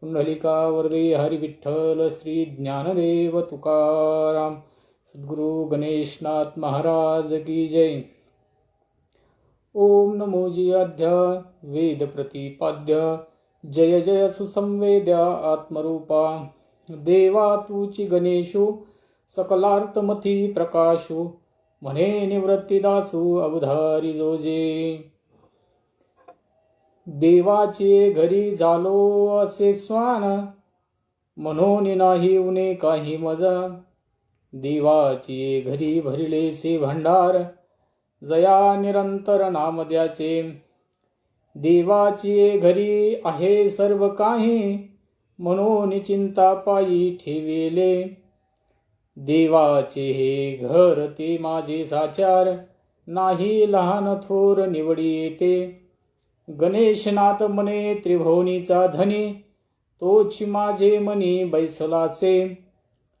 पुंडलिका वरदे हरिविठ्ठल श्री ज्ञानदेव तुकाराम. सद्गुरु गणेशनाथ महाराज की जय. ओम नमो जियाध्य वेद प्रतिपाद्य. जय जय सुसंवेद्या आत्मरूपा. देवा तूची गणेशु सकलार्थमथी प्रकाशु. म्हणे निवृत्तिदासु अवधारी जोजे देवाचे घरी झालो असे स्वान. म्हणून नाही उने काही मजा. देवाचे घरी भरिले से भांडार. जया निरंतर नाम द्याचे. घरी आहे सर्व काही. म्हणून चिंता पायी ठेवेले. देवाचे हे घर ते माझे साचार. नाही लहान थोर निवडी येते. गणेशनाथ मने त्रिभुवनीचा धनी तोची माझे मनी बैसलासे.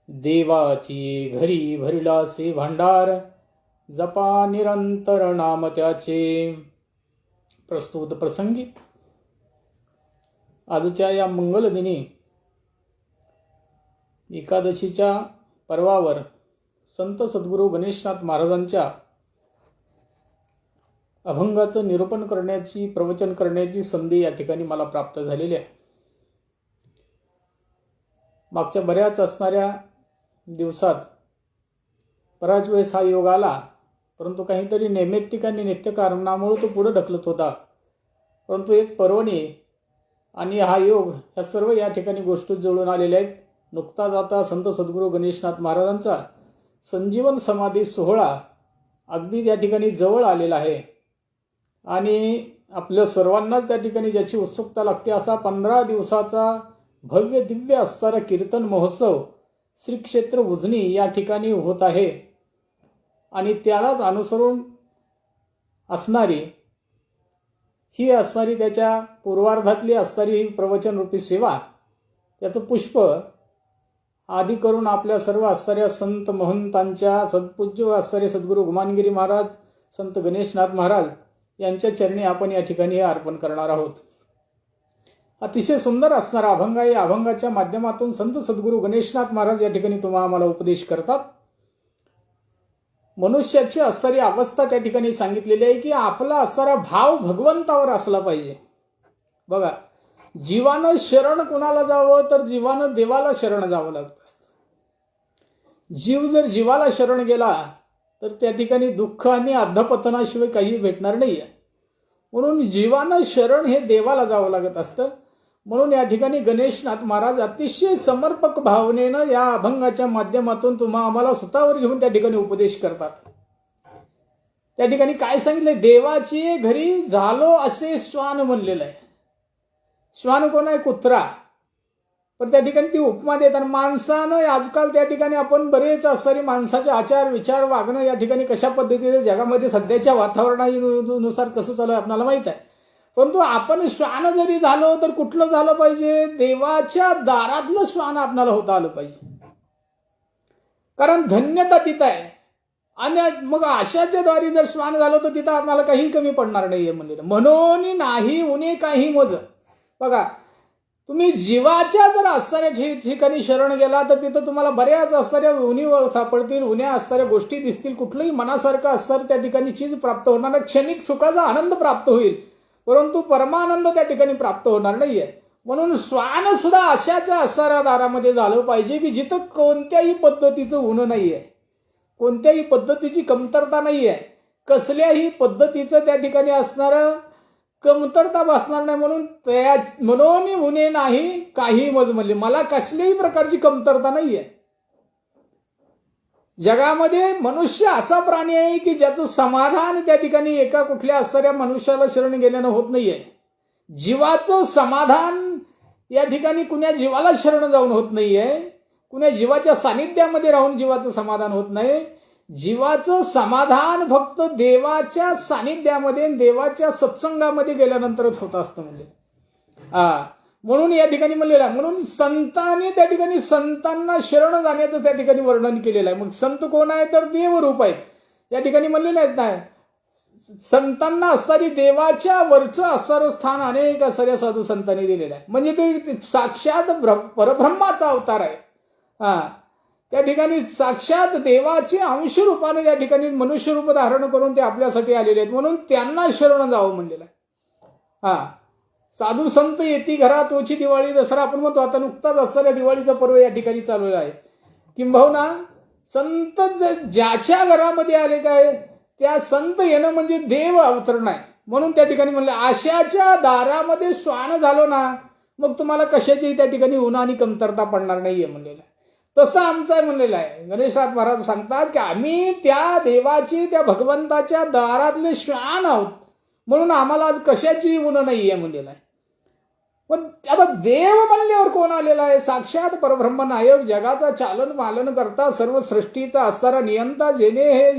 देवाची घरी भरिलासे भांडार जपा निरंतर नाम त्याचे. प्रस्तुत प्रसंगी आजच्या या मंगलदिनी एकादशीच्या पर्वावर संत सद्गुरू गणेशनाथ महाराजांच्या अभंगाचं निरूपण करण्याची प्रवचन करण्याची संधी या ठिकाणी मला प्राप्त झालेली आहे. मागच्या बऱ्याच असणाऱ्या दिवसात बराच वेळेस हा योग आला परंतु काहीतरी नैमित्तिक आणि नित्य कारणामुळे तो पुढे ढकलत होता. परंतु एक पर्वणी आणि हा योग ह्या सर्व या ठिकाणी गोष्टी जुळून आलेल्या आहेत. नुकताच आता संत सद्गुरू गणेशनाथ महाराजांचा संजीवन समाधी सोहळा अगदी या ठिकाणी जवळ आलेला आहे. आणि आपल्या सर्वांनाच त्या ठिकाणी ज्याची उत्सुकता लागते असा पंधरा दिवसाचा भव्य दिव्य असणारा कीर्तन महोत्सव श्री क्षेत्र उजनी या ठिकाणी होत आहे. आणि त्यालाच अनुसरून असणारी ही असणारी त्याच्या पूर्वार्धातली असणारी ही प्रवचनरूपी सेवा त्याचं पुष्प आदी करून आपल्या सर्व असणाऱ्या संत महंतांच्या सद्पूज्य आश्चर्य सद्गुरू गुमानगिरी महाराज संत गणेशनाथ महाराज यांच्या चरणी आपण या ठिकाणी हे अर्पण करणार आहोत. अतिशय सुंदर असणारा अभंग आहे. या अभंगाच्या माध्यमातून संत सद्गुरू गणेशनाथ महाराज या ठिकाणी तुम्हाला आम्हाला उपदेश करतात. मनुष्याची असणारी अवस्था त्या ठिकाणी सांगितलेली आहे की आपला असणारा भाव भगवंतावर असला पाहिजे. बघा जीवानं शरण कुणाला जावं तर जीवानं देवाला शरण जावं लागतं. जीव जर जीवाला शरण गेला तर त्या ठिकाणी दुःख आणि अधपतनाशिवाय काही भेटणार नाही आहे म्हणून जीवानं शरण हे देवाला जावं लागत असतं. म्हणून या ठिकाणी गणेशनाथ महाराज अतिशय समर्पक भावनेनं या अभंगाच्या माध्यमातून तुम्हा आम्हाला स्वतःवर घेऊन त्या ठिकाणी उपदेश करतात. त्या ठिकाणी काय सांगितले देवाची घरी झालो असे श्वान म्हणलेलं आहे. श्वान कोण आहे? कुत्रा. पण त्या ठिकाणी ती उपमा देतात माणसानं आजकाल त्या ठिकाणी आपण बरेच असणारी माणसाचे आचार विचार वागणं या ठिकाणी कशा पद्धतीने जगामध्ये सध्याच्या वातावरणानुसार कसं चालू आहे आपल्याला माहीत आहे. परंतु आपण श्वान जरी झालो तर कुठलं झालं पाहिजे? देवाच्या दारातलं श्वान आपल्याला होता आलं पाहिजे. कारण धन्यता तिथं आहे. आणि मग आशाच्या द्वारे जर श्वान झालो तर तिथं आपल्याला काही कमी पडणार नाहीये म्हणजे म्हणून नाही उणे काही मज. बघा तुम्ही जीवाच्या जर असणाऱ्या ठिकाणी शरण गेला तर तिथं तुम्हाला बऱ्याच असणाऱ्या उनी सापडतील उन्या असणाऱ्या गोष्टी दिसतील. कुठलंही मनासारखं असणार त्या ठिकाणी चीज प्राप्त होणार क्षणिक सुखाचा आनंद प्राप्त होईल. परंतु परमानंद त्या ठिकाणी प्राप्त होणार नाहीये. म्हणून स्वान सुद्धा अशाच्या असणाऱ्या दारामध्ये झालं पाहिजे की जिथं कोणत्याही पद्धतीचं उणं नाहीये. कोणत्याही पद्धतीची कमतरता नाहीये. कसल्याही पद्धतीचं त्या ठिकाणी असणारं कमतरता भासणार नाही म्हणून त्या म्हणून उणे नाही काही मजमले मला कसल्याही प्रकारची कमतरता नाहीये. जगामध्ये मनुष्य असा प्राणी आहे की ज्याचं समाधान त्या ठिकाणी एका कुठल्या असणाऱ्या मनुष्याला शरण गेल्यानं होत नाहीये. जीवाचं समाधान या ठिकाणी कुण्या जीवाला शरण जाऊन होत नाहीये. कुण्या जीवाच्या सानिध्यामध्ये राहून जीवाचं समाधान होत नाही. जीवाचं समाधान फक्त देवाच्या सानिध्यामध्ये देवाच्या सत्संगामध्ये गेल्यानंतरच होत असतं म्हणजे. हा म्हणून या ठिकाणी म्हणलेलं आहे. म्हणून संतांनी त्या ठिकाणी संतांना शरण जाण्याचं त्या ठिकाणी वर्णन केलेलं आहे. मग संत कोण आहे तर देवरूप आहेत. या ठिकाणी म्हणलेलं आहेत ना संतांना असणारी देवाच्या वरचं असणारं स्थान अनेक असणाऱ्या साधू संतांनी दिलेलं आहे. म्हणजे ते साक्षात परब्रह्माचा अवतार आहे. हा त्या ठिकाणी साक्षात देवाचे अंश रूपाने त्या ठिकाणी मनुष्य रूप धारण करून ते आपल्यासाठी आलेले आहेत. म्हणून त्यांना शरण जावं म्हणलेलं आहे. हा. साधू संत येती घरात ओची दिवाळी दसरा आपण म्हणतो आता नुकताच असणाऱ्या दिवाळीचा पर्व या ठिकाणी चाललेला आहे. किंबहुना संत ज्याच्या घरामध्ये आले काय त्या संत येणं म्हणजे देव अवतरण आहे. म्हणून त्या ठिकाणी म्हणलं आशाच्या दारामध्ये श्वान झालो ना मग तुम्हाला कशाची त्या ठिकाणी उन्हा आणि कमतरता पडणार नाहीये म्हणलेलं तसं आमचं म्हणलेलं आहे. गणेशनाथ महाराज सांगतात की आम्ही त्या देवाची त्या भगवंताच्या दारातले श्वान आहोत. म्हणून आम्हाला आज कशाची उन नाहीये म्हणलेलं आहे. पण आता देव म्हणल्यावर कोण आलेला आहे? साक्षात परब्रह्म नायक जगाचा चालन मालन करता सर्व सृष्टीचा असणारा नियंता जेणे हे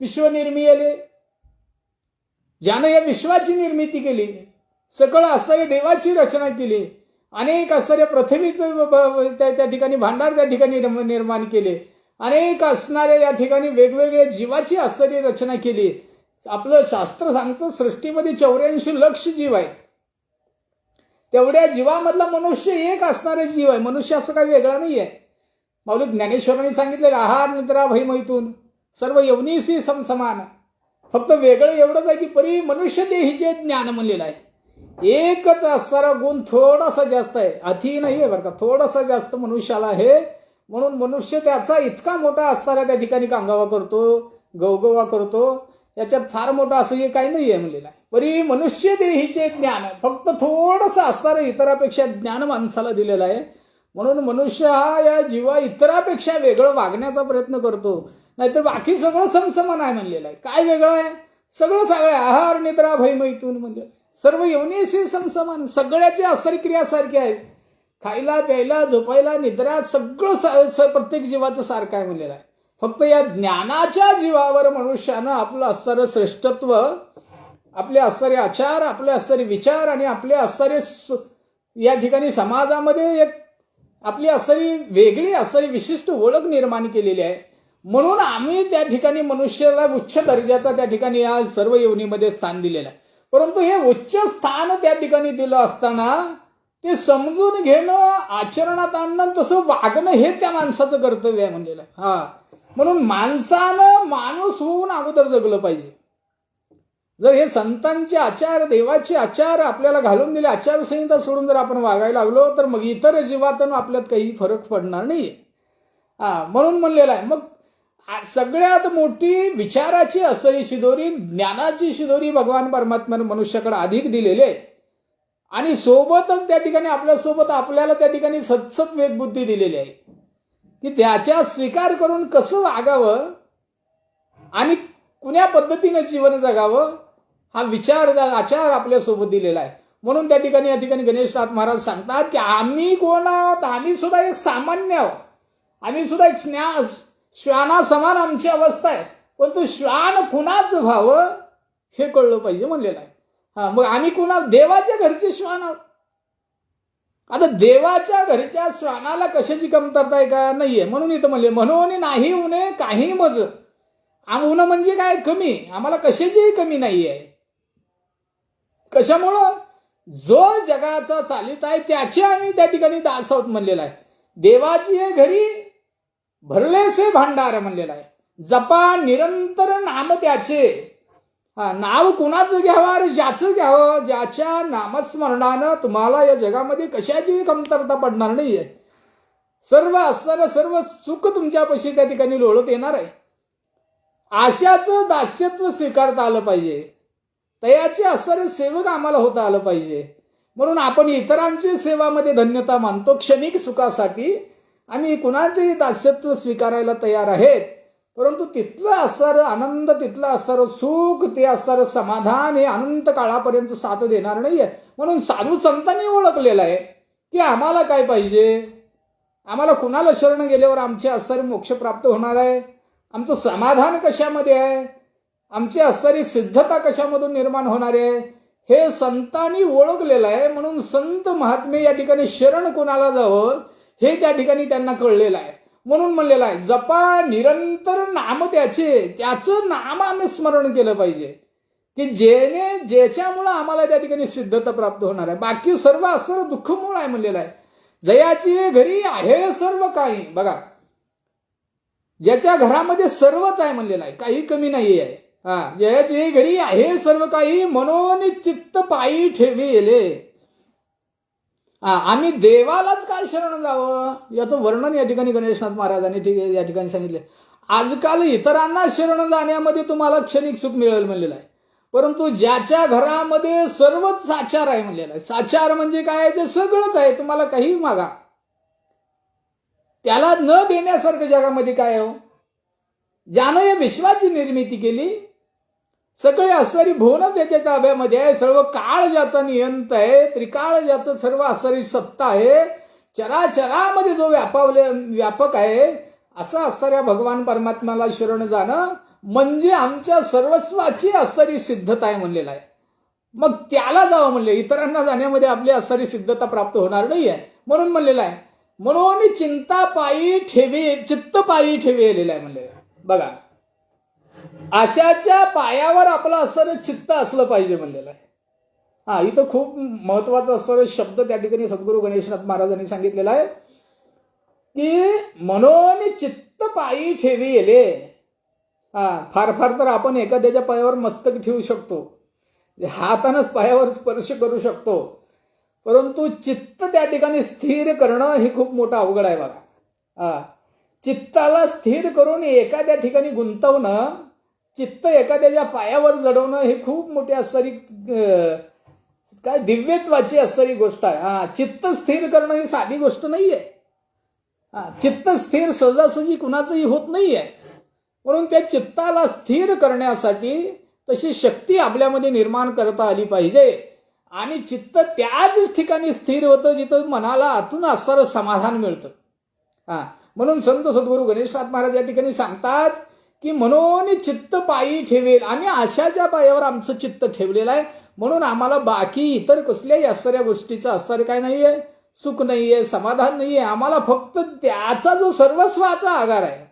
विश्वनिर्मियले ज्याने या विश्वाची निर्मिती केली. सकळ असणाऱ्या देवाची रचना केली. अनेक असणाऱ्या प्रथमेचं त्या ठिकाणी भांडार त्या ठिकाणी निर्माण केले. अनेक असणाऱ्या या ठिकाणी वेगवेगळ्या जीवाची आश्चर्य रचना केली. आपलं शास्त्र सांगतं सृष्टीमध्ये चौऱ्याऐंशी लक्ष जीव आहेत. तेवढ्या जीवामधला मनुष्य एक असणारे जीव आहे. मनुष्य असं काही वेगळा नाही आहे माऊली ज्ञानेश्वरांनी सांगितलेलं आहार निद्रा भयमैतून सर्व यवनीसी समसमान फक्त वेगळं एवढंच आहे की परी मनुष्य देहीचे ज्ञान म्हणलेलं आहे. एकच असणारा गुण थोडासा जास्त आहे. अति नाही आहे बरं का. थोडासा जास्त मनुष्याला आहे. म्हणून मनुष्य त्याचा इतका मोठा असणारा त्या ठिकाणी कांगावा करतो गवगवा करतो. याच्यात फार मोठं असं हे काही नाही आहे म्हणलेलं आहे. परी मनुष्य देहीचे ज्ञान फक्त थोडंसं असणारं इतरापेक्षा ज्ञान माणसाला दिलेलं आहे. म्हणून मनुष्य हा या जीवा इतरापेक्षा वेगळं वागण्याचा प्रयत्न करतो. नाहीतर बाकी सगळं समसमान आहे म्हणलेलं आहे. काय वेगळं आहे? सगळं सगळं आहार निद्रा भयमैतून म्हणजे सर्व यवनेशी समसमान. सगळ्याची असरी क्रियासारखी आहे. खायला प्यायला झोपायला निद्रा सगळं प्रत्येक जीवाचं सारखं आहे म्हणलेलं आहे. फक्त या ज्ञानाच्या जीवावर मनुष्यानं आपलं असणारं श्रेष्ठत्व आपले असणारे आचार आपले असणारे विचार आणि आपले असणारे या ठिकाणी समाजामध्ये एक आपली असणारी वेगळी असणारी विशिष्ट ओळख निर्माण केलेली आहे. म्हणून आम्ही त्या ठिकाणी मनुष्याला उच्च दर्जाचा त्या ठिकाणी या सर्व योनीमध्ये स्थान दिलेलं आहे. परंतु हे उच्च स्थान त्या ठिकाणी दिलं असताना ते समजून घेणं आचरणात आणणं तसं वागणं हे त्या माणसाचं कर्तव्य आहे म्हणलेलं हा. म्हणून माणसानं माणूस होऊन अगोदर जगलं पाहिजे. जर हे संतांचे आचार देवाचे आचार आपल्याला घालून दिले आचारसंहिता सोडून जर आपण वागायला लागलो तर मग इतर जीवातून आपल्यात काही फरक पडणार नाही हा म्हणून म्हणलेलं आहे. मग सगळ्यात मोठी विचाराची असरी शिदोरी ज्ञानाची शिदोरी भगवान परमात्म्याने मनुष्याकडे अधिक दिलेले आणि सोबतच त्या ठिकाणी आपल्यासोबत आपल्याला त्या ठिकाणी सत्सत वेदबुद्धी दिलेली आहे. की त्याच्या स्वीकार करून कसं वागावं आणि कुण्या पद्धतीनं जीवन जगावं हा विचार आचार आपल्यासोबत दिलेला आहे. म्हणून त्या ठिकाणी या ठिकाणी गणेशनाथ महाराज सांगतात की आम्ही कोण आहोत? आम्ही सुद्धा एक सामान्य आहोत. आम्ही सुद्धा एक ज्ञान श्वाना समान आमची अवस्था आहे. पण तो श्वान कुणाच व्हावं हे कळलं पाहिजे म्हणलेलं आहे. हा मग आम्ही कुणा देवाच्या घरचे श्वान आहोत. आता देवाच्या घरच्या श्वानाला कशाची कमतरता आहे का? नाहीये. म्हणून इथं म्हणले म्हणून नाही उणे काही मज. उन्हा म्हणजे काय? कमी. आम्हाला कशाचीही कमी नाही आहे कशामुळं? जो जगाचा चालित आहे त्याचे आम्ही त्या ठिकाणी दास आहोत म्हणलेला आहे. देवाची आहे घरी भरलेसे भांडार म्हणलेला आहे. जपा निरंतर नाम त्याचे. हा नाव कुणाचं घ्यावं ज्याचं घ्यावं ज्याच्या नामस्मरणानं तुम्हाला या जगामध्ये कशाची कमतरता पडणार नाहीये. सर्व असणारं सर्व सुख तुमच्यापाशी त्या ठिकाणी लोळत येणार आहे. आशाचं दास्यत्व स्वीकारता आलं पाहिजे. तयाचे असणारे सेवक आम्हाला होता आलं पाहिजे. म्हणून आपण इतरांची सेवामध्ये धन्यता मानतो क्षणिक सुखासाठी आम्ही कुणाचेही दास्यत्व स्वीकारायला तयार आहेत परंतु तिथलं असणारं आनंद तिथलं असणारं सुख ते असणारं समाधान हे अनंत काळापर्यंत साथ देणार नाही आहे म्हणून साधू संतांनी ओळखलेलं आहे की आम्हाला काय पाहिजे? आम्हाला कुणाला शरण गेल्यावर आमचे असणारे मोक्ष प्राप्त होणार आहे? आमचं समाधान कशामध्ये आहे? आमची असणारी सिद्धता कशामधून निर्माण होणार आहे? हे संतांनी ओळखलेलं आहे म्हणून संत महात्मे या ठिकाणी शरण कोणाला जावं हे त्या ठिकाणी त्यांना कळलेलं आहे. म्हणून म्हणलेलं आहे जपा निरंतर नाम त्याचे. त्याचं नाम आम्ही स्मरण केलं पाहिजे. की जेने ज्याच्यामुळं आम्हाला त्या ठिकाणी सिद्धता प्राप्त होणार आहे. बाकी सर्व असणारं दुःख मूळ आहे म्हणलेलं आहे. जयाची घरी आहे सर्व काही. बघा ज्याच्या घरामध्ये सर्वच आहे म्हणलेलं आहे. काही कमी नाही आहे हा जयाची घरी आहे सर्व काही. म्हणून चित्त पायी ठेविले. हा आम्ही देवालाच काय शरण जावं याचं वर्णन या ठिकाणी गणेशनाथ महाराजांनी ठीक या ठिकाणी सांगितले आजकाल इतरांना शरण जाण्यामध्ये तुम्हाला क्षणिक सुख मिळेल म्हणलेलं आहे. परंतु ज्याच्या घरामध्ये सर्वच साचार आहे म्हणलेलं आहे. साचार म्हणजे काय? ते सगळंच आहे. तुम्हाला काही मागा. त्याला न देण्यासारखं जगामध्ये काय आहे हो? ज्यानं या विश्वाची निर्मिती केली सगळे असणारी भुवन त्याच्या ताब्यामध्ये आहे. सर्व काळ ज्याचा नियंत आहे त्रिकाळ ज्याचं सर्व असणारी सत्ता आहे चराचरामध्ये जो व्यापावले व्यापक आहे असं असणाऱ्या भगवान परमात्म्याला शरण जाणं म्हणजे आमच्या सर्वस्वाची असरी सिद्धता आहे म्हणलेला आहे. मग त्याला जावं म्हणले इतरांना जाण्यामध्ये आपली असरी सिद्धता प्राप्त होणार नाही आहे म्हणून म्हणलेलं आहे. म्हणून चिंता पायी ठेवी चित्त पायी ठेविलेलं आहे म्हणलेलं आहे. बघा. आशाच्या पायावर आपलं असणारं चित्त असलं पाहिजे म्हणलेलं आहे. हा इथं खूप महत्त्वाचा असणारे शब्द त्या ठिकाणी सद्गुरू गणेशनाथ महाराजांनी सांगितलेला आहे की म्हणून चित्त पायी ठेवी येले हा फार फार तर आपण एखाद्याच्या पायावर मस्तक ठेवू शकतो. हातानंच पायावर स्पर्श करू शकतो. परंतु चित्त त्या ठिकाणी स्थिर करणं हे खूप मोठं अवघड आहे बघा. हा चित्ताला स्थिर करून एखाद्या ठिकाणी गुंतवणं चित्त एखाद्याच्या पायावर जडवणं हे खूप मोठी असणारी काय दिव्यत्वाची असणारी गोष्ट आहे. हा चित्त स्थिर करणं ही साधी गोष्ट नाही आहे हा चित्त स्थिर सहजासहजी कुणाचंही होत नाही आहे म्हणून त्या चित्ताला स्थिर करण्यासाठी तशी शक्ती आपल्यामध्ये निर्माण करता आली पाहिजे. आणि चित्त त्याच ठिकाणी स्थिर होतं जिथं मनाला आतून असणारं समाधान मिळतं. हा म्हणून संत सद्गुरू गणेशनाथ महाराज या ठिकाणी सांगतात की म्हणून चित्त पायी ठेवेल आम्ही अशाच्या पायावर आमचं चित्त ठेवलेलं आहे. म्हणून आम्हाला बाकी इतर कसल्याही असणाऱ्या गोष्टीचं असणार काय नाही आहे सुख नाहीये समाधान नाहीये. आम्हाला फक्त त्याचा जो सर्वस्वाचा आधार आहे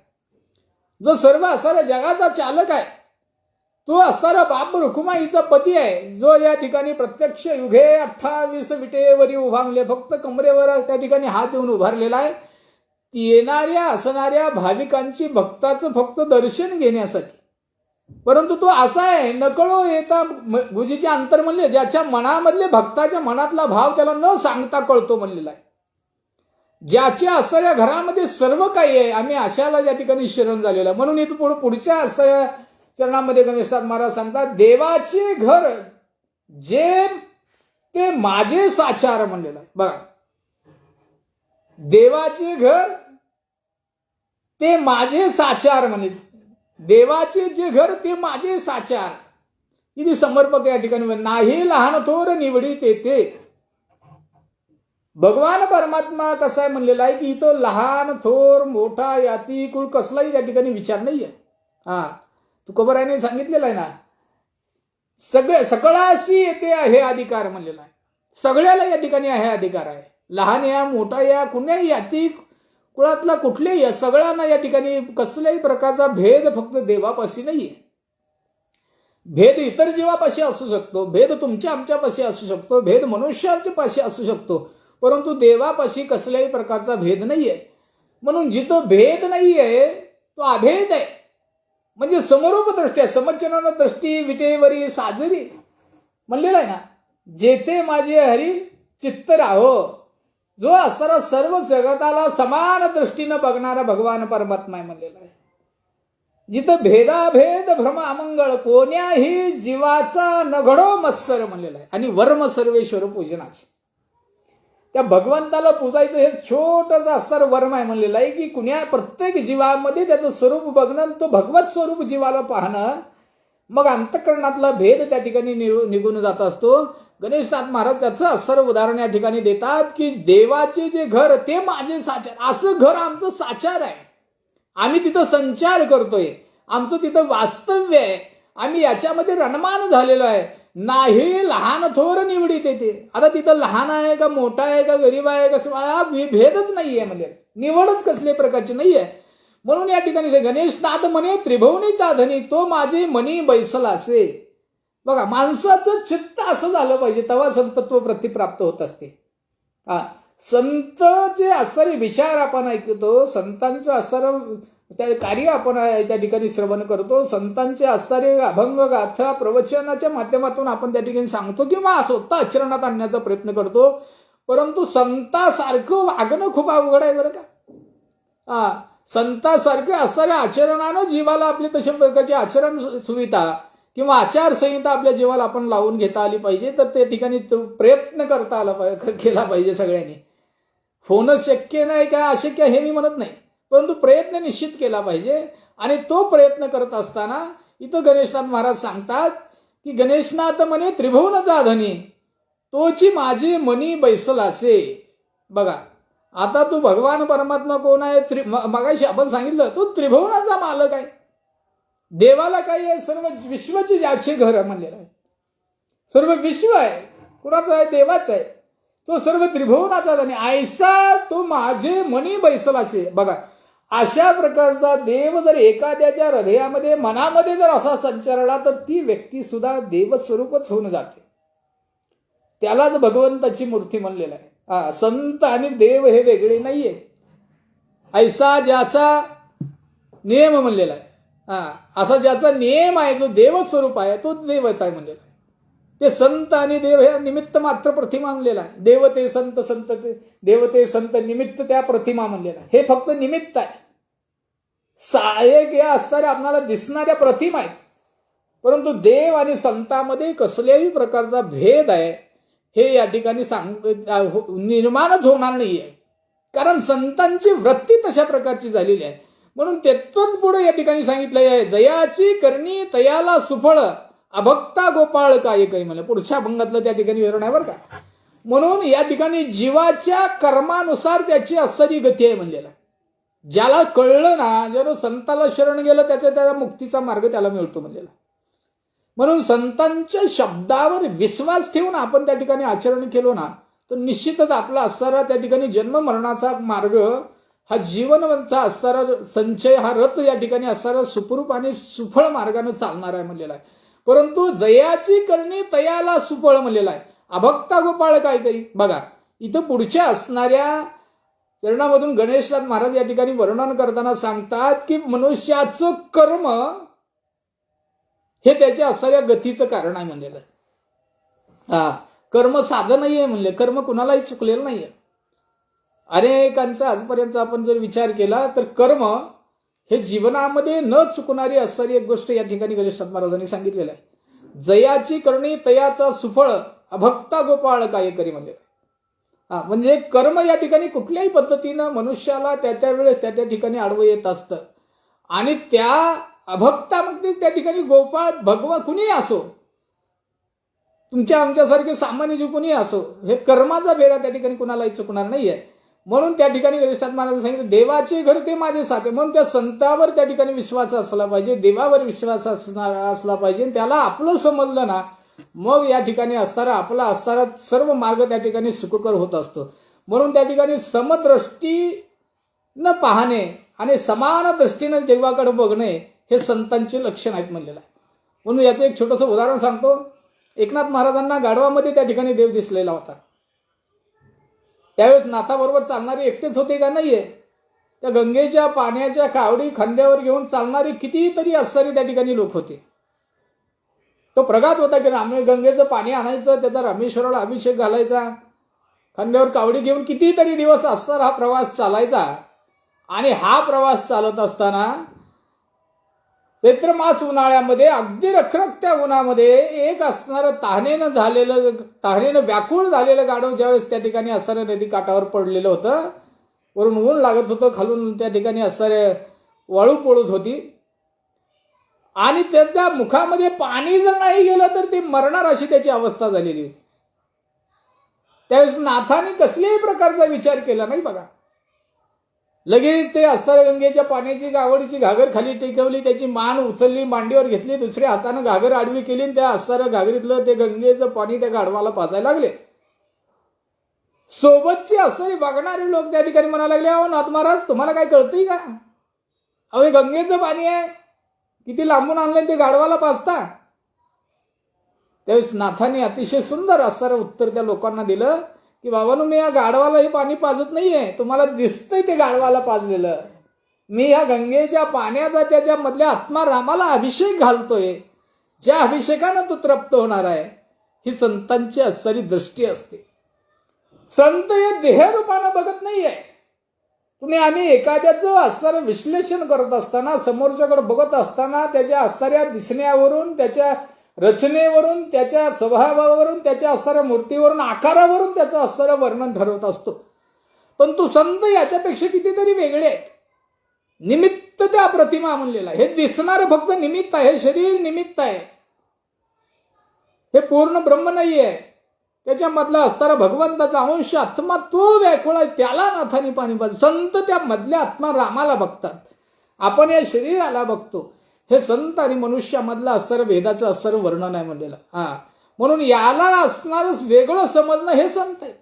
जो सर्व असणाऱ्या जगाचा चालक आहे तो असणारा बाप रुखुमाईचा पती आहे जो या ठिकाणी प्रत्यक्ष युगे अठ्ठावीस विटेवरी उभारले फक्त कमरेवर त्या ठिकाणी हात देऊन उभारलेला आहे. येणाऱ्या असणाऱ्या भाविकांची भक्ताचं फक्त दर्शन घेण्यासाठी. परंतु तो असा आहे नकळो येता गुजीच्या गुजीचे अंतर म्हणले ज्याच्या मनामधले भक्ताच्या मनातला भाव त्याला न सांगता कळतो म्हणलेला आहे. ज्याच्या असणाऱ्या घरामध्ये सर्व काही आहे आम्ही अशाला या ठिकाणी शरण झालेलं आहे. म्हणून इथं पुढे पुढच्या असणाऱ्या चरणामध्ये गणेशनाथ महाराज सांगतात देवाचे घर जे ते माझे साचार म्हणलेलं आहे. बघा देवाचे घर ते माझे साचार म्हणे. देवाचे जे घर ते माझे साचार. किती समर्पक या ठिकाणी म्हणे. नाही लहान थोर निवडीत येते भगवान परमात्मा कसा आहे म्हणलेला आहे की इथं लहान थोर मोठा याती कुळ कसलाही त्या ठिकाणी विचार नाहीये. हा. तुकोबराने सांगितलेलं आहे ना? सगळे सकळाशी येते हे अधिकार म्हणलेला आहे. सगळ्याला या ठिकाणी हे अधिकार आहे. लहान या मोठा या कुण्याही याती कुळातला कुठलेही या सगळ्यांना या ठिकाणी कसल्याही प्रकारचा भेद फक्त देवापाशी नाहीये. भेद इतर जीवापाशी असू शकतो भेद तुमच्या आमच्यापाशी असू शकतो भेद मनुष्याच्या पाशी असू शकतो परंतु देवापाशी कसल्याही प्रकारचा भेद नाहीये. म्हणून जिथं भेद नाहीये तो अभेद आहे. म्हणजे समरूप दृष्टी आहे समचलन दृष्टी विटेवरी साजरी. म्हणलेलं आहे ना जेथे माझे हरी चित्त राहो जो असणारा सर्व जगताला समान दृष्टीनं बघणारा भगवान परमात्मा आहे म्हणलेला आहे. जिथं भेदाभेद भ्रम अमंगळ कोण्याही जीवाचा नघडो मत्सर म्हणलेला आहे. आणि वर्म सर्वेश्वर पूजनाचे. त्या भगवंताला पूजायचं हे छोटंसं असर वर्म आहे म्हणलेलं आहे की कुण्या प्रत्येक जीवामध्ये त्याचं स्वरूप बघणं आणि तो भगवत स्वरूप जीवाला पाहणं मग अंतकरणातला भेद त्या ठिकाणी निघून जात असतो. गणेशनाथ महाराज त्याचं सर्व उदाहरण या ठिकाणी देतात की देवाचे जे घर ते माझे साचार. असं घर आमचं साचार आहे. आम्ही तिथं संचार करतोय. आमचं तिथं वास्तव्य आहे. आम्ही याच्यामध्ये रणमान झालेलो आहे. नाही लहान थोर निवडीत येते आता तिथं लहान आहे का मोठा आहे का गरीब आहे का भेदच नाहीये म्हणजे. निवडच कसल्या प्रकारची नाहीये. म्हणून या ठिकाणी गणेश गणेशनाथ म्हणे त्रिभुवनीचा धनी तो माझे मनी असे बघा माणसाचं चित्त असं झालं पाहिजे तेव्हा संतत्व प्रतिप्राप्त होत असते. हा संत जे असणारे विचार आपण ऐकतो संतांचं असणारं त्या कार्य आपण त्या ठिकाणी श्रवण करतो संतांचे असणारे अभंग गाथा प्रवचनाच्या माध्यमातून आपण त्या ठिकाणी सांगतो किंवा स्वतः आचरणात आणण्याचा प्रयत्न करतो. परंतु संतासारखं वागणं खूप अवघड आहे बरं का. हा संतासारखे असणाऱ्या आचरणानं जीवाला आपली तशा प्रकारची आचरण सु- सुविधा किंवा आचारसंहिता आपल्या जीवाला आपण लावून घेता आली पाहिजे तर त्या ठिकाणी प्रयत्न करता आला पाहिजे केला पाहिजे सगळ्यांनी. होणं शक्य नाही काय अशक्य हे मी म्हणत नाही. परंतु प्रयत्न निश्चित केला पाहिजे आणि तो प्रयत्न करत असताना इथं गणेशनाथ महाराज सांगतात की गणेशनाथ म्हणे त्रिभुवनचा धनी तोची माझी मनी बैसल असे बघा आता तू भगवान परमात्मा कोण आहे? त्रि मगाशी आपण सांगितलं तो त्रिभुवनाचा मालक आहे. देवाला काही आहे सर्व विश्वाचे ज्याचे घर म्हणलेलं आहे. सर्व विश्व आहे. कुणाचं आहे? देवाचं आहे. तो सर्व त्रिभुवनाचा आणि आयसा तो माझे मनी बैसलाचे बघा अशा प्रकारचा देव जर एखाद्याच्या हृदयामध्ये मनामध्ये जर असा संचारला तर ती व्यक्ती सुद्धा देवस्वरूपच होऊन जाते. त्यालाच भगवंताची मूर्ती म्हणलेलं आहे. हा संत आणि देव हे वेगळे नाहीये. ऐसा ज्याचा नियम म्हणलेला आहे. हा असा ज्याचा नियम आहे जो देव स्वरूप आहे तो देवच आहे म्हणलेला आहे. ते संत आणि देव हे निमित्त मात्र प्रतिमा म्हणलेला आहे. देव ते संत संत ते देव ते संत निमित्त त्या प्रतिमा म्हणलेला हे फक्त निमित्त आहे. सहाय्यक या असणाऱ्या आपल्याला दिसणाऱ्या प्रतिमा आहेत. परंतु देव आणि संतामध्ये कसल्याही प्रकारचा भेद आहे. हे या ठिकाणी सांग हो- निर्माणच होणार नाहीये. कारण संतांची वृत्ती तशा प्रकारची झालेली आहे. म्हणून तेथच पुढे या ठिकाणी सांगितलं आहे जयाची करणी तयाला सुफळ अभक्ता गोपाळ काय काही म्हणलं. पुढच्या भंगातलं त्या ठिकाणी विवरण आहे बरं का. म्हणून या ठिकाणी जीवाच्या कर्मानुसार त्याची असरी गती आहे म्हणलेला. ज्याला कळलं ना ज्यानं संताला शरण गेलं त्याच्या त्या मुक्तीचा मार्ग त्याला मिळतो म्हणलेला. म्हणून संतांच्या शब्दावर विश्वास ठेवून आपण त्या ठिकाणी आचरण केलो ना तर निश्चितच आपला असणारा त्या ठिकाणी जन्म मरणाचा मार्ग हा जीवनचा असणारा संचय हा रथ या ठिकाणी असणारा सुखरूप आणि सुफळ मार्गाने चालणार आहे म्हणलेला आहे. परंतु जयाची करणी तयाला सुफळ म्हणलेला आहे. अभक्ता गोपाळ काय करी बघा इथं पुढच्या असणाऱ्या चरणामधून गणेशनाथ महाराज या ठिकाणी वर्णन करताना सांगतात की मनुष्याचं कर्म हे त्याच्या असणाऱ्या गतीचं कारण आहे म्हणलेलं. हा कर्म साधं आहे म्हणले. कर्म कुणालाही चुकलेलं नाही आहे अनेकांचा आजपर्यंत आपण जर विचार केला तर कर्म हे जीवनामध्ये न चुकणारी असणारी एक गोष्ट या ठिकाणी गणेशनाथ महाराजांनी सांगितलेलं आहे. जयाची करणी तयाचा सुफळ अभक्ता गोपाळ काय करी म्हणले. हा म्हणजे कर्म या ठिकाणी कुठल्याही पद्धतीनं मनुष्याला त्या त्या वेळेस त्या त्या ठिकाणी आडवं येत असतं. आणि त्या अभक्ता मग त्या ठिकाणी गोपाळ भगवा कुणी असो तुमच्या आमच्यासारखे सामान्य जीव कुणी असो हे कर्माचा बेरा त्या ठिकाणी कुणालाही चुकणार नाहीये. म्हणून त्या ठिकाणी वरिष्ठात महाराज सांगितलं देवाचे घर ते माझे साचे. म्हणून त्या संतावर त्या ठिकाणी विश्वास असला पाहिजे देवावर विश्वास असणारा असला पाहिजे आणि त्याला आपलं समजलं ना मग या ठिकाणी असणारा आपला असणारा सर्व मार्ग त्या ठिकाणी सुखकर होत असतो. म्हणून त्या ठिकाणी समदृष्टी न पाहणे आणि समान दृष्टीनं जेव्हाकडे बघणे हे संतांचे लक्षण आहेत म्हणलेलं आहे. म्हणून याचं एक छोटंसं उदाहरण सांगतो. एकनाथ महाराजांना गाढवामध्ये त्या ठिकाणी देव दिसलेला होता. त्यावेळेस नाथाबरोबर चालणारे एकटेच होते का? नाहीये. त्या गंगेच्या पाण्याच्या कावडी खांद्यावर घेऊन चालणारे कितीतरी असणारे त्या ठिकाणी लोक होते. तो प्रघात होता की रामे गंगेचं पाणी आणायचं त्याचा रामेश्वराला अभिषेक घालायचा. खांद्यावर कावडी घेऊन कितीतरी दिवस असणार हा प्रवास चालायचा. आणि हा प्रवास चालत असताना चैत्र मास उन्हाळ्यामध्ये अगदी रखरखत्या उन्हामध्ये एक असणारं तहानेनं झालेलं तहानेनं व्याकुळ झालेलं गाढव ज्यावेळेस त्या ठिकाणी असणाऱ्या नदी काठावर पडलेलं होतं वरून ऊन लागत होतं खालून त्या ठिकाणी असणारे वाळू पडत होती. आणि त्याच्या मुखामध्ये पाणी जर नाही गेलं तर ते मरणार अशी त्याची अवस्था झालेली होती. त्यावेळेस नाथाने कसल्याही प्रकारचा विचार केला नाही बघा. लगेच ते अस्सरगंगेच्या पाण्याची गावडीची घागर खाली टेकवली त्याची मान उचलली मांडीवर घेतली दुसऱ्या हातानं घागर आडवी केली आणि त्या अस्सर घागरीतलं ते गंगेचं पाणी त्या गाढवाला पाजायला लागले. सोबतची असरी बघणारे लोक त्या ठिकाणी म्हणायला लागले अहो नाथ महाराज तुम्हाला काय कळतंय का? अहो हे गंगेचं पाणी आहे. किती लांबून आणलं ते गाढवाला पाजता. त्यावेळेस नाथाने अतिशय सुंदर अस्सार उत्तर त्या लोकांना दिलं. की बाबांनो मी या गाढवालाही पाणी पाजत नाहीये. तुम्हाला दिसतंय ते गाढवाला पाजलेलं. मी या गंगेच्या पाण्याचा त्याच्या मधल्या आत्मा रामाला अभिषेक घालतोय. ज्या अभिषेकानं तो तृप्त होणार आहे ही संतांची असणारी दृष्टी असते. संत हे देहरूपानं बघत नाहीये. तुम्ही आम्ही एखाद्याचं असणारं विश्लेषण करत असताना समोरच्याकडे बघत असताना त्याच्या असणाऱ्या दिसण्यावरून त्याच्या रचनेवरून त्याच्या स्वभावावरून त्याच्या असणाऱ्या मूर्तीवरून आकारावरून त्याचं असणारं वर्णन ठरवत असतो. पण तू संत याच्यापेक्षा कितीतरी वेगळे आहेत. निमित्त त्या प्रतिमा म्हणलेला हे दिसणारं फक्त निमित्त आहे. हे शरीर निमित्त आहे. हे पूर्ण ब्रह्म नाही आहे त्याच्यामधला असणारा भगवंताचा अंश आत्मा तो व्याकुळ आहे. त्याला नाथानी पाणी पाज संत त्या मधल्या आत्मा रामाला बघतात. आपण या शरीराला बघतो. हे संत आणि मनुष्यामधलं असणारं वेदाचं असणारं वर्णन आहे म्हणलेलं. हा. म्हणून याला असणारच वेगळं समजणं हे संत आहेत.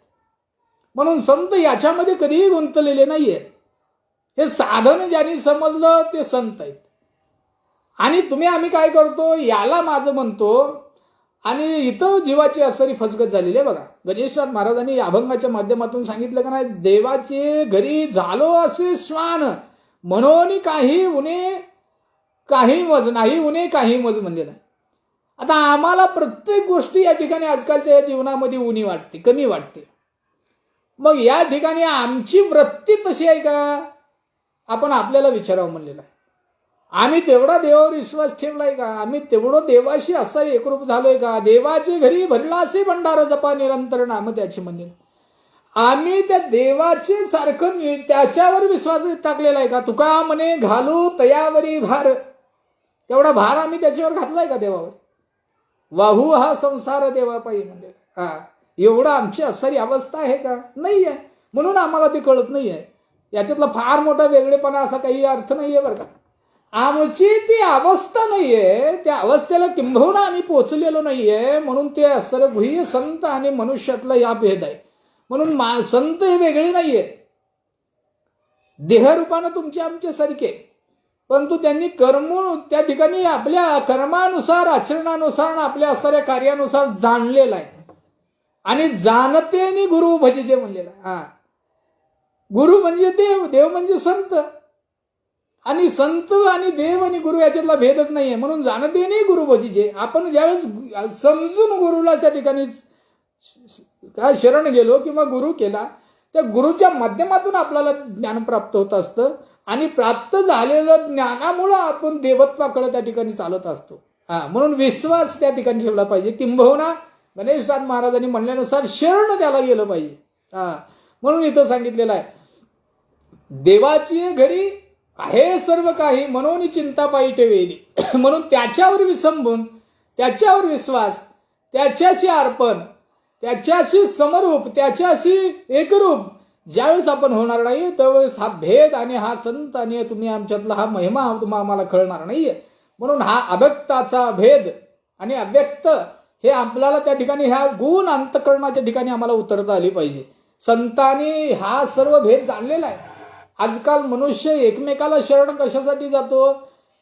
म्हणून संत याच्यामध्ये कधीही गुंतलेले नाहीये. हे साधन ज्यांनी समजलं ते संत आहेत. आणि तुम्ही आम्ही काय करतो याला माझं म्हणतो आणि इथं जीवाची असरी फसगत झालेली आहे बघा. गणेशनाथ महाराजांनी अभंगाच्या माध्यमातून सांगितलं का नाही देवाचे घरी झालो असे श्वान म्हणून काही उणे काही मज नाही उणे काही मज म्हणलेलं आहे आता आम्हाला प्रत्येक गोष्टी या ठिकाणी आजकालच्या या जीवनामध्ये उणी वाटते कमी वाटते. मग या ठिकाणी आमची वृत्ती तशी आहे का? आपण आपल्याला विचारावं म्हणलेलं आहे. आम्ही तेवढा देवावर विश्वास ठेवलाय का? आम्ही तेवढं देवाशी असा एकरूप झालोय का? देवाचे घरी भरला असे भंडार जपा निरंतर नाम त्याचे म्हणणे आम्ही त्या देवाचे सारखं त्याच्यावर विश्वास टाकलेला आहे का? तुका म्हणे घालू तयावरी भार. तेवढा भार आम्ही त्याच्यावर घातलाय का देवावर? वाहू हा संसार देवा म्हणजे हा एवढं आमची असारी अवस्था आहे का? नाही आहे म्हणून आम्हाला ते कळत नाही आहे याच्यातला फार मोठा वेगळेपणा असा काही अर्थ नाहीये बरं का. आमची ती अवस्था नाहीये. त्या अवस्थेला किंबहुना आम्ही पोचलेलो नाहीये. म्हणून ते असणारं संत आणि मनुष्यातला या भेद आहे. म्हणून मा संत हे वेगळे नाहीयेत. देहरूपानं तुमचे आमचे सारखे. आहेत. परंतु त्यांनी कर्म त्या ठिकाणी आपल्या कर्मानुसार आचरणानुसार आपल्या असणाऱ्या कार्यानुसार जाणलेलं आहे. आणि जाणतेने गुरु भजीचे म्हणलेलं आहे. हा. गुरु म्हणजे देव देव म्हणजे संत. आणि संत आणि देव आणि गुरु याच्यातला भेदच नाहीये. म्हणून जाणतेने गुरु भजीचे आपण ज्यावेळेस समजून गुरुला त्या ठिकाणी काय शरण गेलो किंवा गुरु केला त्या गुरुच्या माध्यमातून आपल्याला ज्ञान प्राप्त होत असतं. आणि प्राप्त झालेलं ज्ञानामुळं आपण देवत्वाकडे त्या ठिकाणी चालत असतो. हा म्हणून विश्वास त्या ठिकाणी ठेवला पाहिजे. किंबहुना गणेशनाथ महाराजांनी म्हणल्यानुसार शरण त्याला गेलं पाहिजे. हा म्हणून इथं सांगितलेलं आहे देवाची घरी आहे सर्व काही म्हणून चिंता पायी ठेवेली. म्हणून त्याच्यावर विसंबून त्याच्यावर विश्वास त्याच्याशी अर्पण त्याच्याशी समरूप त्याच्याशी एकरूप ज्यावेळेस आपण होणार नाही त्यावेळेस हा भेद आणि हा संत आणि तुम्ही आमच्यातला हा महिमा तुम्हा आम्हाला कळणार नाहीये. म्हणून हा अव्यक्ताचा भेद आणि अव्यक्त हे आपल्याला त्या ठिकाणी ह्या गुण अंतकरणाच्या ठिकाणी आम्हाला उतरता आली पाहिजे. संतांनी हा सर्व भेद जाणलेला आहे. आजकाल मनुष्य एकमेकाला शरण कशासाठी जातो?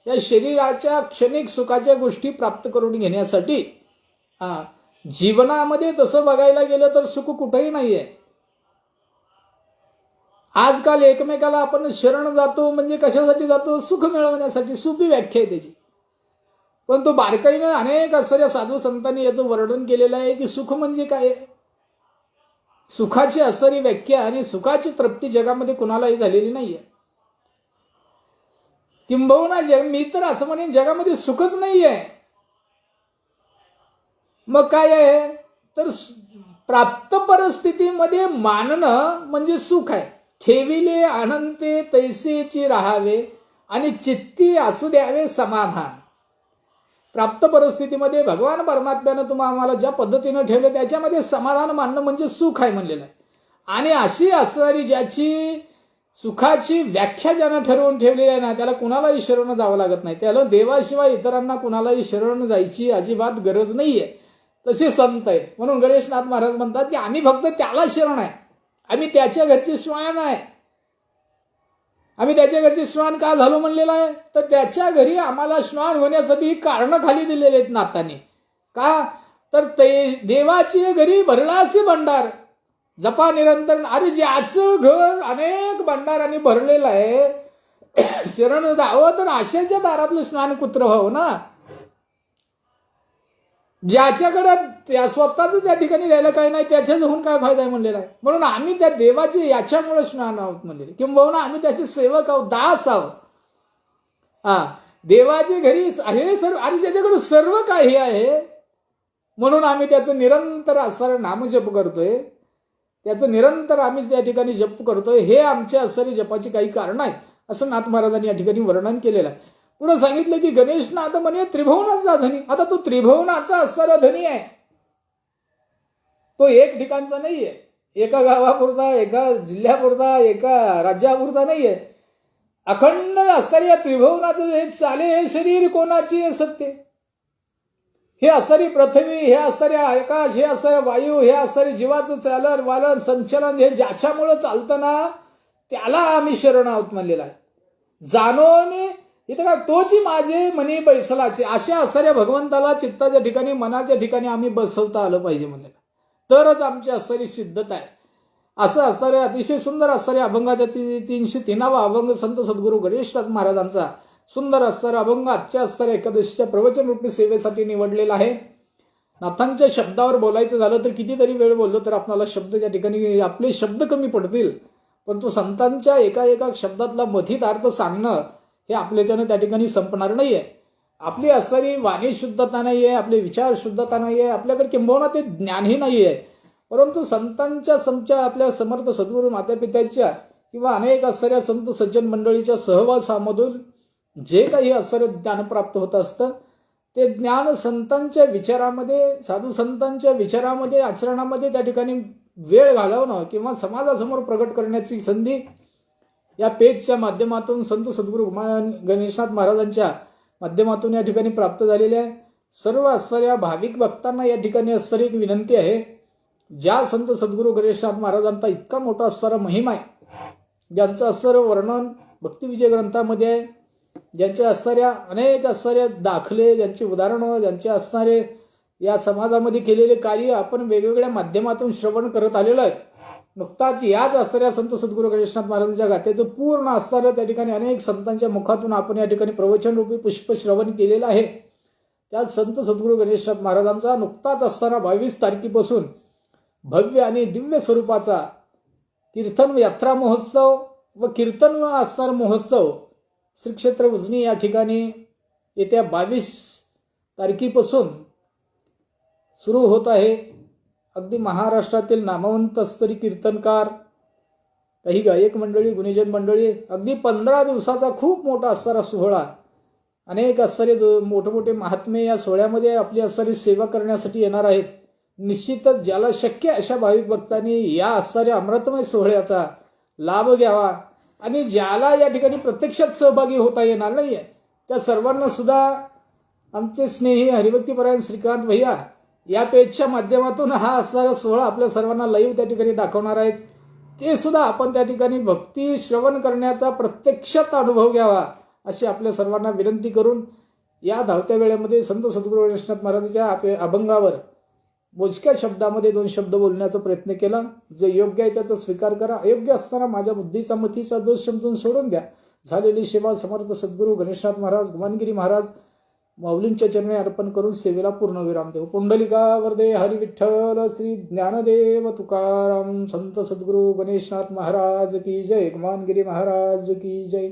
या शरीराच्या क्षणिक सुखाच्या गोष्टी प्राप्त करून घेण्यासाठी. हा जीवनामध्ये तसं बघायला गेलं तर सुख कुठंही नाही आहे आजकाल एकमेकाला आपण शरण जातो म्हणजे कशासाठी जातो? सुख मिळवण्यासाठी. सोपी व्याख्या आहे त्याची. पण तो बारकाईनं अनेक असणाऱ्या साधू संतांनी याचं वर्णन केलेलं आहे की सुख म्हणजे काय? आहे? सुखाची असरी व्याख्या आणि सुखाची तृप्ती जगामध्ये कुणालाही झालेली नाहीये. किंबहुना जग मी तर असं म्हणेन जगामध्ये सुखच नाहीये. मग काय आहे? तर प्राप्त परिस्थितीमध्ये मानणं म्हणजे सुख आहे. ठेविले अनंते तैसेची राहावे आणि चित्ती असू द्यावे समाधान. प्राप्त परिस्थितीमध्ये भगवान परमात्म्यानं तुम्हा आम्हाला ज्या पद्धतीनं ठेवलं त्याच्यामध्ये समाधान मानणं म्हणजे सुख आहे म्हणलेलं आहे. आणि अशी असणारी ज्याची सुखाची व्याख्या ज्यानं ठरवून ठेवलेली आहे ना त्याला कुणालाही शरण जावं लागत नाही. त्याला देवाशिवाय इतरांना कुणालाही शरण जायची अजिबात गरज नाहीये. तसे संत आहेत. म्हणून गणेशनाथ महाराज म्हणतात की आम्ही फक्त त्याला शरण आहे. आम्ही त्याच्या घरचे श्वान आहे. आम्ही त्याच्या घरचे श्वान का झालो म्हणलेलं आहे? तर त्याच्या घरी आम्हाला श्वान होण्यासाठी कारण खाली दिलेले आहेत नाताने. का? तर ते देवाची घरी भरलासे भंडार. जपा निरंतर. अरे ज्याचं घर अनेक भंडाराने भरलेलं आहे शरण जावं तर आशाच्या दारातलं स्नान कुत्र व्हावं ना? ज्याच्याकडे त्या स्वतःच त्या ठिकाणी द्यायला काही नाही त्याच्याच होऊन काय फायदा आहे म्हणलेला आहे? म्हणून आम्ही त्या देवाचे याच्यामुळे स्नान आहोत म्हणलेले. किंबहुना आम्ही त्याचे सेवक आहोत दास आहोत. हा देवाचे घरी हे सर्व आणि ज्याच्याकडे सर्व काही आहे म्हणून आम्ही त्याचं निरंतर असर नामजप करतोय. त्याचं निरंतर आम्ही त्या ठिकाणी जप करतोय. हे आमच्या असरी जपाची काही कारण आहेत असं नाथ महाराजांनी या ठिकाणी वर्णन केलेलं आहे. पुढे सांगितलं की गणेश आता म्हणे त्रिभुवनाचा धनी. आता तो त्रिभुवनाचा असणारा धनी आहे. तो एक ठिकाणचा नाहीये. एका गावापुरता एका जिल्ह्यापुरता एका राज्यापुरता नाहीये. अखंड असणारी या त्रिभुवनाचं हे चाले हे शरीर कोणाची आहे सत्य? हे असणारी पृथ्वी हे असणारे आकाश हे असणारे वायू हे असणारे जीवाचं चालन वालन संचलन हे ज्याच्यामुळं चालतं ना त्याला आम्ही शरण आहोत म्हणलेला आहे. जाणून इथं का तोची माझे मनी बैसलाचे अशा असणाऱ्या भगवंताला चित्ताच्या ठिकाणी मनाच्या ठिकाणी आम्ही बसवता आलं पाहिजे म्हणलेलं तरच आमची असणारी सिद्धता आहे. असं असणारे अतिशय सुंदर असणारे अभंगाच्या ती तीनशे तिनावा अभंग संत सद्गुरू गणेशनाथ महाराजांचा सुंदर असणारा अभंग आजच्या असणाऱ्या एकादशीच्या प्रवचन रूपी सेवेसाठी निवडलेला आहे. नाथांच्या शब्दावर बोलायचं झालं तर कितीतरी वेळ बोललो तर आपल्याला शब्द त्या ठिकाणी आपले शब्द कमी पडतील. परंतु संतांच्या एका एका शब्दातला मथित अर्थ सांगणं हे आपल्याच्यानं त्या ठिकाणी संपणार नाही आहे आपली असणारी वाणी शुद्धता नाही आहे आपले विचार शुद्धता नाही आहे आपल्याकडे किंबहुना ते ज्ञानही नाही आहे परंतु संतांच्या समच्या आपल्या समर्थ सद्गुरू मातापित्याच्या किंवा अनेक असणाऱ्या संत सज्जन मंडळीच्या सहवासामधून जे काही असर ज्ञान प्राप्त होत असतं ते ज्ञान संतांच्या विचारामध्ये साधू संतांच्या विचारामध्ये आचरणामध्ये त्या ठिकाणी वेळ घालवणं किंवा समाजासमोर प्रकट करण्याची संधी या पेजच्या माध्यमातून संत सद्गुरू गणेशनाथ महाराजांच्या माध्यमातून या ठिकाणी प्राप्त झालेल्या आहे. सर्व असणाऱ्या भाविक भक्तांना या ठिकाणी असणारी एक विनंती आहे. ज्या संत सद्गुरू गणेशनाथ महाराजांचा इतका मोठा असणारा महिमा आहे ज्यांचं असणारं वर्णन भक्तिविजय ग्रंथामध्ये आहे ज्यांच्या असणाऱ्या अनेक असणारे दाखले ज्यांची उदाहरणं ज्यांचे असणारे या समाजामध्ये केलेले कार्य आपण वेगवेगळ्या माध्यमातून श्रवण करत आलेलो आहे. नुकताच याच असणाऱ्या संत सद्गुरू गणेशनाथ महाराजांच्या गात्याचं पूर्ण असणारं त्या ठिकाणी अनेक संतांच्या मुखातून आपण या ठिकाणी प्रवचनरूपी पुष्पश्रवण पुष्प श्रवण केलेलं आहे. त्या संत सद्गुरू गणेशनाथ महाराजांचा नुकताच असताना बावीस तारखेपासून भव्य आणि दिव्य स्वरूपाचा कीर्तन यात्रा महोत्सव व कीर्तन असणार महोत्सव श्री क्षेत्र उजनी या ठिकाणी येत्या बावीस तारखेपासून सुरू होत आहे. अगदी महाराष्ट्रातील नामवंत स्तरी कीर्तनकार. काही गायक मंडळी गुणीजन मंडळी अगदी पंधरा दिवसाचा खूप मोठा असणारा सोहळा. अनेक असणारे मोठे मोठे महात्मे या सोहळ्यामध्ये आपली असणारी सेवा करण्यासाठी येणार आहेत. निश्चितच ज्याला शक्य अशा भाविक भक्तांनी या असणाऱ्या अमृतमय सोहळ्याचा लाभ घ्यावा आणि ज्याला या ठिकाणी प्रत्यक्षात सहभागी होता येणार नाहीये. त्या सर्वांना सुद्धा आमचे स्नेही हरिभक्तीपरायण श्रीकांत भैया या पेजच्या माध्यमातून हा असणारा सोहळा आपल्या सर्वांना लाईव्ह त्या ठिकाणी दाखवणार आहेत. ते सुद्धा आपण त्या ठिकाणी भक्ती श्रवण करण्याचा प्रत्यक्षात अनुभव घ्यावा अशी आपल्या सर्वांना विनंती करून या धावत्या वेळेमध्ये संत सद्गुरू वैष्णव महाराजांच्या आपे अभंगावर मोजक्या शब्दामध्ये दोन शब्द बोलण्याचा प्रयत्न केला. जे योग्य आहे त्याचा स्वीकार करा. अयोग्य असताना माझ्या बुद्धीचा मतीचा दोष समजून सोडून द्या. झालेली सेवा समर्थ सद्गुरू गणेशनाथ महाराज गुमानगिरी महाराज माऊलींच्या चरणी अर्पण करून सेवेला पूर्ण विराम देऊ. पुंडलिका वर्दे हरी विठ्ठल श्री ज्ञानदेव तुकाराम संत सद्गुरू गणेशनाथ महाराज की जय. गुमानगिरी महाराज की जय.